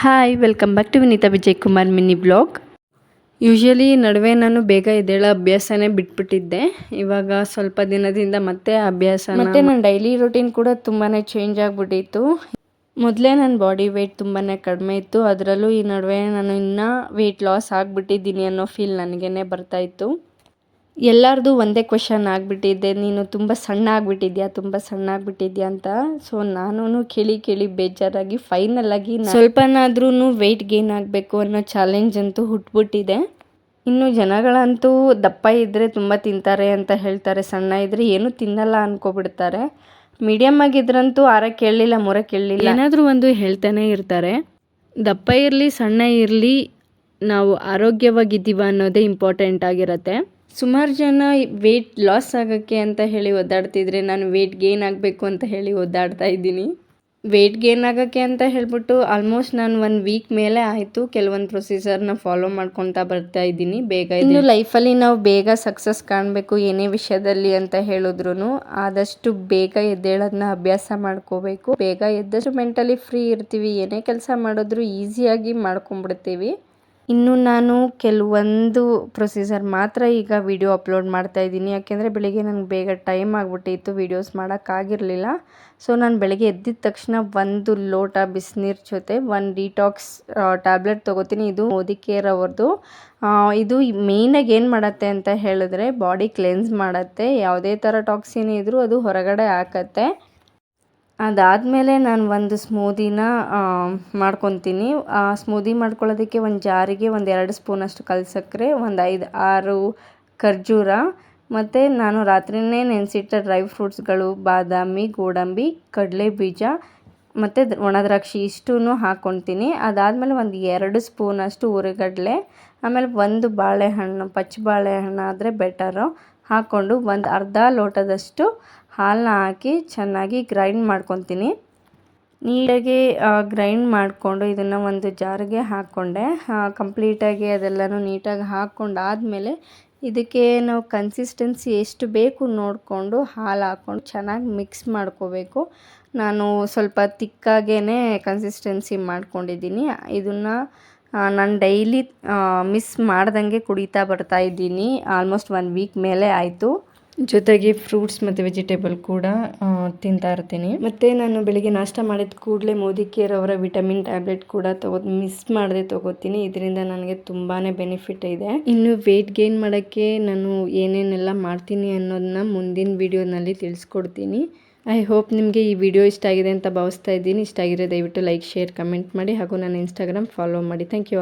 Hi welcome back to Vineetha Vijay Kumar mini blog usually ನಡುವೆ ನಾನು ಬೇಗ ಎದ್ದೇಳೋ ಅಭ್ಯಾಸನೇ ಬಿಟ್ಬಿಟ್ಟಿದ್ದೆ. ಇವಾಗ ಸ್ವಲ್ಪ ದಿನದಿಂದ ಮತ್ತೆ ಅಭ್ಯಾಸ ಮತ್ತೆ ನನ್ನ ಡೈಲಿ ರೂಟೀನ್ ಕೂಡ ತುಂಬಾ ಚೇಂಜ್ ಆಗಿಬಿಟ್ಟಿತ್ತು. ಮೊದಲೇ ನನ್ನ ಬಾಡಿ ವೆಯ್ಟ್ ತುಂಬಾ ಕಡಿಮೆ ಇತ್ತು. ಅದರಲ್ಲೂ ಈ ನಡುವೆ ನಾನು ಇನ್ನೂ ವೆಯ್ಟ್ ಲಾಸ್ ಆಗಿಬಿಟ್ಟಿದ್ದೀನಿ ಅನ್ನೋ ಫೀಲ್ ನನಗೇ ಬರ್ತಾಯಿತ್ತು ಎಲ್ಲರದು ಒಂದೇ ಕ್ವೆಶನ್ ಆಗಿಬಿಟ್ಟಿದ್ದೆ ನೀನು ತುಂಬ ಸಣ್ಣ ಆಗಿಬಿಟ್ಟಿದ್ಯಾ? ತುಂಬ ಸಣ್ಣ ಆಗಿಬಿಟ್ಟಿದ್ಯಾ ಅಂತ? ಸೊ ನಾನು ಕೇಳಿ ಕೇಳಿ ಬೇಜಾರಾಗಿ ಫೈನಲ್ ಆಗಿ ಸ್ವಲ್ಪನಾದ್ರೂ ವೆಯ್ಟ್ ಗೇನ್ ಆಗಬೇಕು ಅನ್ನೋ ಚಾಲೆಂಜ್ ಅಂತೂ ಹುಟ್ಬಿಟ್ಟಿದೆ. ಇನ್ನು ಜನಗಳಂತೂ ದಪ್ಪ ಇದ್ದರೆ ತುಂಬ ತಿಂತಾರೆ ಅಂತ ಹೇಳ್ತಾರೆ. ಸಣ್ಣ ಇದ್ದರೆ ಏನೂ ತಿನ್ನಲ್ಲ ಅನ್ಕೊಬಿಡ್ತಾರೆ. ಮೀಡಿಯಮ್ ಆಗಿದ್ರಂತೂ ಆರ ಕೇಳಲಿಲ್ಲ, ಮೊರೆ ಕೇಳಲಿಲ್ಲ. ಏನಾದರೂ ಒಂದು ಹೇಳ್ತಾನೆ ಇರ್ತಾರೆ. ದಪ್ಪ ಇರಲಿ, ಸಣ್ಣ ಇರಲಿ, ನಾವು ಆರೋಗ್ಯವಾಗಿದ್ದೀವ ಅನ್ನೋದೇ ಇಂಪಾರ್ಟೆಂಟ್ ಆಗಿರುತ್ತೆ. ಸುಮಾರು ಜನ ವೆಯ್ಟ್ ಲಾಸ್ ಆಗೋಕ್ಕೆ ಅಂತ ಹೇಳಿ ಒದ್ದಾಡ್ತಿದ್ರೆ ನಾನು ವೆಯ್ಟ್ ಗೇನ್ ಆಗಬೇಕು ಅಂತ ಹೇಳಿ ಒದ್ದಾಡ್ತಾ ಇದ್ದೀನಿ. ವೆಯ್ಟ್ ಗೇನ್ ಆಗೋಕ್ಕೆ ಅಂತ ಹೇಳ್ಬಿಟ್ಟು ಆಲ್ಮೋಸ್ಟ್ ನಾನು ಒನ್ ವೀಕ್ ಮೇಲೆ ಆಯಿತು. ಕೆಲವೊಂದು ಪ್ರೊಸೀಜರ್ನ ಫಾಲೋ ಮಾಡ್ಕೊತಾ ಬರ್ತಾ ಇದ್ದೀನಿ. ಬೇಗ ಇನ್ನು ಲೈಫಲ್ಲಿ ನಾವು ಬೇಗ ಸಕ್ಸಸ್ ಕಾಣಬೇಕು ಏನೇ ವಿಷಯದಲ್ಲಿ ಅಂತ ಹೇಳಿದ್ರು ಆದಷ್ಟು ಬೇಗ ಎದ್ದೇಳೋದನ್ನ ಅಭ್ಯಾಸ ಮಾಡ್ಕೋಬೇಕು. ಬೇಗ ಎದ್ದಷ್ಟು ಮೆಂಟಲಿ ಫ್ರೀ ಇರ್ತೀವಿ. ಏನೇ ಕೆಲಸ ಮಾಡಿದ್ರು ಈಸಿಯಾಗಿ ಮಾಡ್ಕೊಂಬಿಡ್ತೀವಿ ಇನ್ನು ನಾನು ಕೆಲವೊಂದು ಪ್ರೊಸೀಜರ್ ಮಾತ್ರ ಈಗ ವಿಡಿಯೋ ಅಪ್ಲೋಡ್ ಮಾಡ್ತಾ ಇದ್ದೀನಿ. ಯಾಕೆಂದರೆ ಬೆಳಿಗ್ಗೆ ನನಗೆ ಬೇಗ ಟೈಮ್ ಆಗಿಬಿಟ್ಟಿತ್ತು ವೀಡಿಯೋಸ್ ಮಾಡೋಕ್ಕಾಗಿರಲಿಲ್ಲ ಸೊ ನಾನು ಬೆಳಗ್ಗೆ ಎದ್ದಿದ ತಕ್ಷಣ ಒಂದು ಲೋಟ ಬಿಸಿನೀರು ಜೊತೆ ಒಂದು ಡಿಟಾಕ್ಸ್ ಟ್ಯಾಬ್ಲೆಟ್ ತೊಗೋತೀನಿ. ಇದು ಮೋದಿ ಕೇರ್ ಅವ್ರದ್ದು ಇದು ಮೇಯ್ನಾಗಿ ಏನು ಮಾಡುತ್ತೆ ಅಂತ ಹೇಳಿದ್ರೆ ಬಾಡಿ ಕ್ಲೆನ್ಸ್ ಮಾಡುತ್ತೆ. ಯಾವುದೇ ಥರ ಟಾಕ್ಸಿನ್ ಇದ್ದರೂ ಅದು ಹೊರಗಡೆ ಹಾಕತ್ತೆ. ಅದಾದಮೇಲೆ ನಾನು ಒಂದು ಸ್ಮೂದಿನ ಮಾಡ್ಕೊತೀನಿ. ಆ ಸ್ಮೂದಿ ಮಾಡ್ಕೊಳ್ಳೋದಕ್ಕೆ ಒಂದು ಜಾರಿಗೆ ಒಂದು ಎರಡು ಸ್ಪೂನಷ್ಟು ಕಲ್ಲು ಸಕ್ಕರೆ ಒಂದು ಐದು, ಆರು ಖರ್ಜೂರ. ಮತ್ತು ನಾನು ರಾತ್ರಿನೇ ನೆನೆಸಿಟ್ಟ ಡ್ರೈ ಫ್ರೂಟ್ಸ್ಗಳು, ಬಾದಾಮಿ, ಗೋಡಂಬಿ ಕಡಲೆ ಬೀಜ ಮತ್ತು ಒಣ ದ್ರಾಕ್ಷಿ ಇಷ್ಟೂ ಹಾಕ್ಕೊತೀನಿ. ಅದಾದಮೇಲೆ ಒಂದು ಎರಡು ಸ್ಪೂನಷ್ಟು ಹುರಿಗಡಲೆ ಆಮೇಲೆ ಒಂದು ಬಾಳೆಹಣ್ಣು ಪಚ್ಚ ಬಾಳೆಹಣ್ಣು ಆದರೆ ಬೆಟರು. ಹಾಕ್ಕೊಂಡು ಒಂದು ಅರ್ಧ ಲೋಟದಷ್ಟು ಹಾಲನ್ನ ಹಾಕಿ ಚೆನ್ನಾಗಿ ಗ್ರೈಂಡ್ ಮಾಡ್ಕೊತೀನಿ. ನೀಟಾಗಿ ಗ್ರೈಂಡ್ ಮಾಡಿಕೊಂಡು ಇದನ್ನು ಒಂದು ಜಾರಿಗೆ ಹಾಕ್ಕೊಂಡೆ. ಕಂಪ್ಲೀಟಾಗಿ ಅದೆಲ್ಲನೂ ನೀಟಾಗಿ ಹಾಕ್ಕೊಂಡಾದಮೇಲೆ ಇದಕ್ಕೆ ನಾವು ಕನ್ಸಿಸ್ಟೆನ್ಸಿ ಎಷ್ಟು ಬೇಕು ನೋಡಿಕೊಂಡು ಹಾಲು ಹಾಕ್ಕೊಂಡು ಚೆನ್ನಾಗಿ ಮಿಕ್ಸ್ ಮಾಡ್ಕೋಬೇಕು. ನಾನು ಸ್ವಲ್ಪ ತಿಕ್ಕಾಗೇ ಕನ್ಸಿಸ್ಟೆನ್ಸಿ ಮಾಡ್ಕೊಂಡಿದ್ದೀನಿ. ಇದನ್ನು ನಾನು ಡೈಲಿ ಮಿಸ್ ಮಾಡ್ದಂಗೆ ಕುಡಿತಾ ಬರ್ತಾ ಇದ್ದೀನಿ. ಆಲ್ಮೋಸ್ಟ್ ಒನ್ ವೀಕ್ ಮೇಲೆ ಆಯಿತು. ಜೊತೆಗೆ ಫ್ರೂಟ್ಸ್ ಮತ್ತು ವೆಜಿಟೇಬಲ್ ಕೂಡ ತಿಂತಾ ಇರ್ತೀನಿ. ಮತ್ತು ನಾನು ಬೆಳಿಗ್ಗೆ ನಾಷ್ಟ ಮಾಡಿದ ಕೂಡಲೇ ಮೋದಿ ಕೇರ್ ಅವರ ವಿಟಮಿನ್ ಟ್ಯಾಬ್ಲೆಟ್ ಕೂಡ ತಗೋ ಮಿಸ್ ಮಾಡದೆ ತಗೋತೀನಿ. ಇದರಿಂದ ನನಗೆ ತುಂಬಾ ಬೆನಿಫಿಟ್ ಇದೆ. ಇನ್ನು ವೆಯ್ಟ್ ಗೇನ್ ಮಾಡೋಕ್ಕೆ ನಾನು ಏನೇನೆಲ್ಲ ಮಾಡ್ತೀನಿ ಅನ್ನೋದನ್ನ ಮುಂದಿನ ವೀಡಿಯೋನಲ್ಲಿ ತಿಳಿಸ್ಕೊಡ್ತೀನಿ. ಐ ಹೋಪ್ ನಿಮಗೆ ಈ ವಿಡಿಯೋ ಇಷ್ಟ ಆಗಿದೆ ಅಂತ ಭಾವಿಸ್ತಾ ಇದ್ದೀನಿ. ಇಷ್ಟ ಆಗಿರೋ ದಯವಿಟ್ಟು ಲೈಕ್ ಶೇರ್ ಕಮೆಂಟ್ ಮಾಡಿ ಹಾಗೂ ನನ್ನ ಇನ್ಸ್ಟಾಗ್ರಾಮ್ ಫಾಲೋ ಮಾಡಿ. Thank you